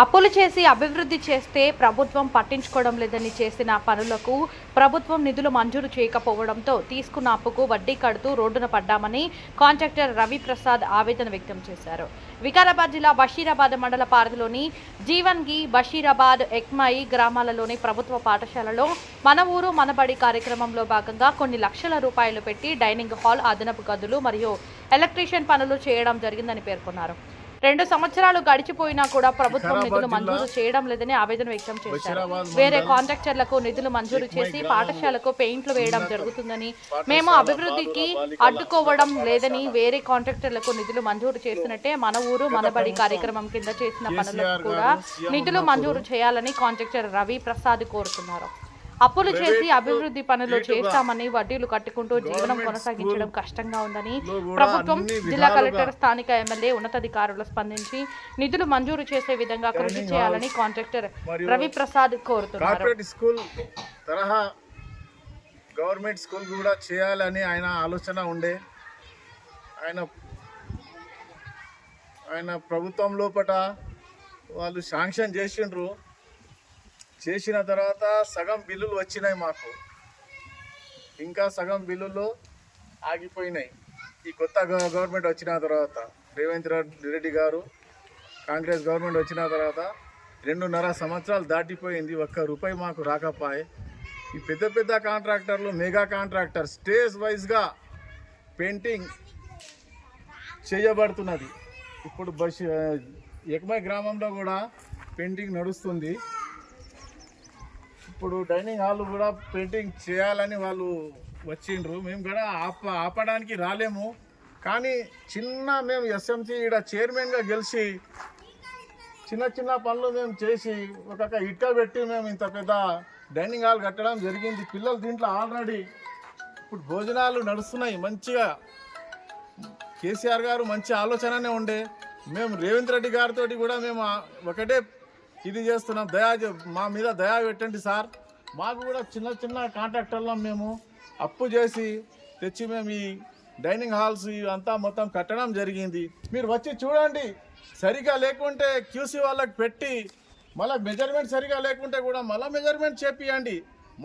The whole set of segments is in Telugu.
అప్పులు చేసి అభివృద్ధి చేస్తే ప్రభుత్వం పట్టించుకోవడం లేదని చేసిన పనులకు ప్రభుత్వం నిధులు మంజూరు చేయకపోవడంతో తీసుకున్న అప్పుకు వడ్డీ కడుతూ రోడ్డున పడ్డామని కాంట్రాక్టర్ రవిప్రసాద్ ఆవేదన వ్యక్తం చేశారు. వికారాబాద్ జిల్లా బషీరాబాద్ మండల పారధిలోని జీవన్గి బషీరాబాద్ ఎక్మాయి గ్రామాలలోని ప్రభుత్వ పాఠశాలలో మన ఊరు మనబడి కార్యక్రమంలో భాగంగా కొన్ని లక్షల రూపాయలు పెట్టి డైనింగ్ హాల్ అదనపు గదులు మరియు ఎలక్ట్రీషియన్ పనులు చేయడం జరిగిందని పేర్కొన్నారు. రెండు సంవత్సరాలు గడిచిపోయినా కూడా ప్రభుత్వం నిధులు మంజూరు చేయడం లేదని ఆవేదన వ్యక్తం చేశారు. వేరే కాంట్రాక్టర్లకు నిధులు మంజూరు చేసి పాఠశాలకు పెయింట్లు వేయడం జరుగుతుందని మేము అభివృద్ధికి అడ్డుకోవడం లేదని వేరే కాంట్రాక్టర్లకు నిధులు మంజూరు చేసినట్టే మన ఊరు మనబడి కార్యక్రమం కింద చేసిన పనులకు కూడా నిధులు మంజూరు చేయాలని కాంట్రాక్టర్ రవి ప్రసాద్ కోరుతున్నారు. అప్పులు చేసి అభివృద్ధి పనులు చేస్తామని వడ్డీలు కట్టుకుంటూ జీవనం కొనసాగించడం కష్టంగా ఉందని ప్రభుత్వం జిల్లా కలెక్టర్ స్థానిక ఎమ్మెల్యే ఉన్నతాధికారులు స్పందించి నిధులు మంజూరు చేసే విధంగా కృషి చేయాలని కాంట్రాక్టర్ రవి ప్రసాద్ కోరుతున్నారు. స్కూల్ తరహా గవర్నమెంట్ స్కూల్ కూడా చేయాలని ఆయన ఆలోచన ఉండే. ఆయన ఆయన ప్రభుత్వం లోపట వాళ్ళు శాంక్షన్ చేసిండ్రు. చేసిన తర్వాత సగం బిల్లులు వచ్చినాయి మాకు. ఇంకా సగం బిల్లులు ఆగిపోయినాయి. ఈ కొత్త గవర్నమెంట్ వచ్చిన తర్వాత రేవంత్ రెడ్డి రెడ్డి గారు కాంగ్రెస్ గవర్నమెంట్ వచ్చిన తర్వాత రెండున్నర సంవత్సరాలు దాటిపోయింది. ఒక్క రూపాయి మాకు రాకపోయే. ఈ పెద్ద పెద్ద కాంట్రాక్టర్లు మెగా కాంట్రాక్టర్ స్టేజ్ వైజ్గా పెయింటింగ్ చేయబడుతున్నది. ఇప్పుడు బస్ ఎకమై గ్రామంలో కూడా పెయింటింగ్ నడుస్తుంది. ఇప్పుడు డైనింగ్ హాల్ కూడా పెయింటింగ్ చేయాలని వాళ్ళు వచ్చిండ్రు. మేము కూడా ఆప ఆపడానికి రాలేము. కానీ చిన్న మేము ఎస్ఎంసీ ఇక్కడ చైర్మన్గా గెలిచి చిన్న చిన్న పనులు మేము చేసి ఒక ఇటుక పెట్టి మేము ఇంత పెద్ద డైనింగ్ హాల్ కట్టడం జరిగింది. పిల్లలు దీంట్లో ఆల్రెడీ ఇప్పుడు భోజనాలు నడుస్తున్నాయి. మంచిగా కేసీఆర్ గారు మంచి ఆలోచననే ఉండే. మేము రేవంత్ రెడ్డి గారితో కూడా మేము ఒకటే ఇది చేస్తున్నాం. దయా మా మీద దయా పెట్టండి సార్. మాకు కూడా చిన్న చిన్న కాంట్రాక్టర్లో మేము అప్పు చేసి తెచ్చి మేము ఈ డైనింగ్ హాల్స్ అంతా మొత్తం కట్టడం జరిగింది. మీరు వచ్చి చూడండి. సరిగా లేకుంటే క్యూసీ వాళ్ళకి పెట్టి మళ్ళీ మెజర్మెంట్ సరిగా లేకుంటే కూడా మళ్ళీ మెజర్మెంట్ చేపియండి.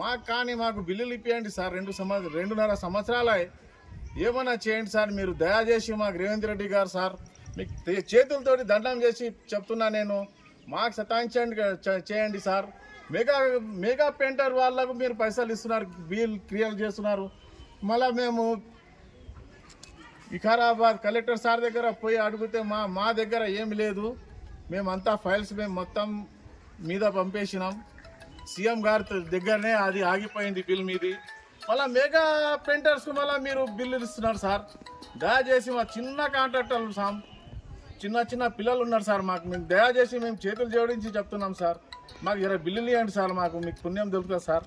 మాకు కానీ మాకు బిల్లులు ఇప్పియండి సార్. రెండు సంవత్సరం రెండున్నర సంవత్సరాలే ఏమైనా చేయండి సార్. మీరు దయచేసి మాకు రేవంత్ రెడ్డి గారు సార్ మీకు చేతులతోటి దండం చేసి చెప్తున్నా నేను. మాకు సతాయించండి చేయండి సార్. మెగా మెగా పెయింటర్ వాళ్ళకు మీరు పైసలు ఇస్తున్నారు బిల్ క్లియర్ చేస్తున్నారు. మళ్ళీ మేము వికారాబాద్ కలెక్టర్ సార్ దగ్గర పోయి అడిగితే మా మా దగ్గర ఏమి లేదు. మేమంతా ఫైల్స్ మేము మొత్తం మీద పంపేసినాం. సీఎం గారి దగ్గరనే అది ఆగిపోయింది బిల్ మీది. మళ్ళీ మెగా పెయింటర్స్కి మళ్ళీ మీరు బిల్లు ఇస్తున్నారు సార్. దయచేసి మా చిన్న కాంట్రాక్టర్లు సార్ చిన్న చిన్న పిల్లలు ఉన్నారు సార్ మాకు. మేము దయచేసి మేము చేతులు జోడించి చెప్తున్నాం సార్. మాకు ఇరవై బిల్లులు ఇవ్వండి సార్ మాకు. మీకు పుణ్యం దొరుకుతుంది సార్.